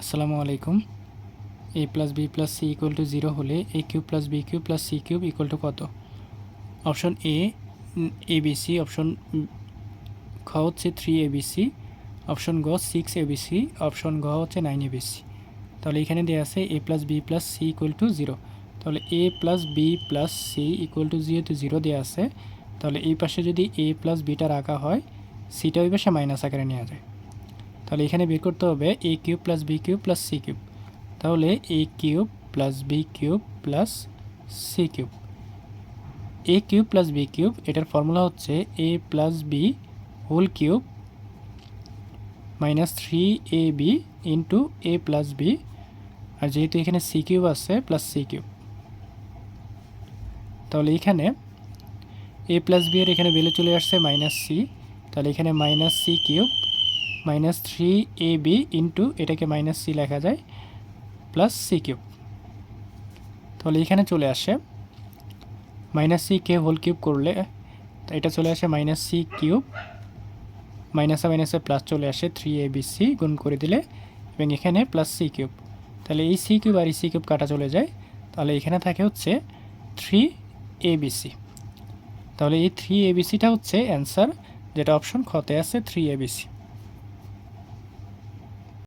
আসসালামু আলাইকুম। A plus B plus C equal to zero হলে A cube plus B cube plus C cube equal to কত? Option A A B C, option খ হচ্ছে three A B C, option গ six A B C, option ঘ হচ্ছে nine এ B C. তাহলে এখানে দেওয়া আছে A plus B plus C equal to zero. তাহলে A plus B plus C equal to যেহেতু জিরো দেওয়া আছে। তাহলে এই পাশে যদি এ প্লাস বিটা রাখা হয়, সিটা ওই পাশে মাইনাস আকারে নেওয়া যায়। তাহলে এখানে বের করতে হবে A cube plus B cube plus C cube. তাহলে A cube plus B cube plus C cube. A cube plus B cube, এটার ফর্মুলা হচ্ছে A plus B whole cube minus three A B into A plus B আর যেহেতু এখানে C cube আছে plus C cube. তাহলে এখানে এ plus B এর এখানে বেলে চলে আসছে মাইনাস সি তাহলে এখানে minus C cube minus three A B into এটাকে মাইনাস সি লেখা যায় প্লাস সি কিউব তাহলে এখানে চলে আসে মাইনাস সি কে হোল কিউব করলে, এটা চলে আসে মাইনাস সি কিউব মাইনাসে মাইনাসে প্লাস চলে আসে থ্রি এ বি সি গুণ করে দিলে, এবং এখানে প্লাস সি কিউব তাহলে এই সি কিউব আর এই সি কিউব কাটা চলে যায়, তাহলে এখানে থাকে হচ্ছে থ্রি এ বি সি তাহলে এই থ্রি এ বি সিটা হচ্ছে অ্যান্সার যেটা অপশন খতে আছে থ্রি এ বি সি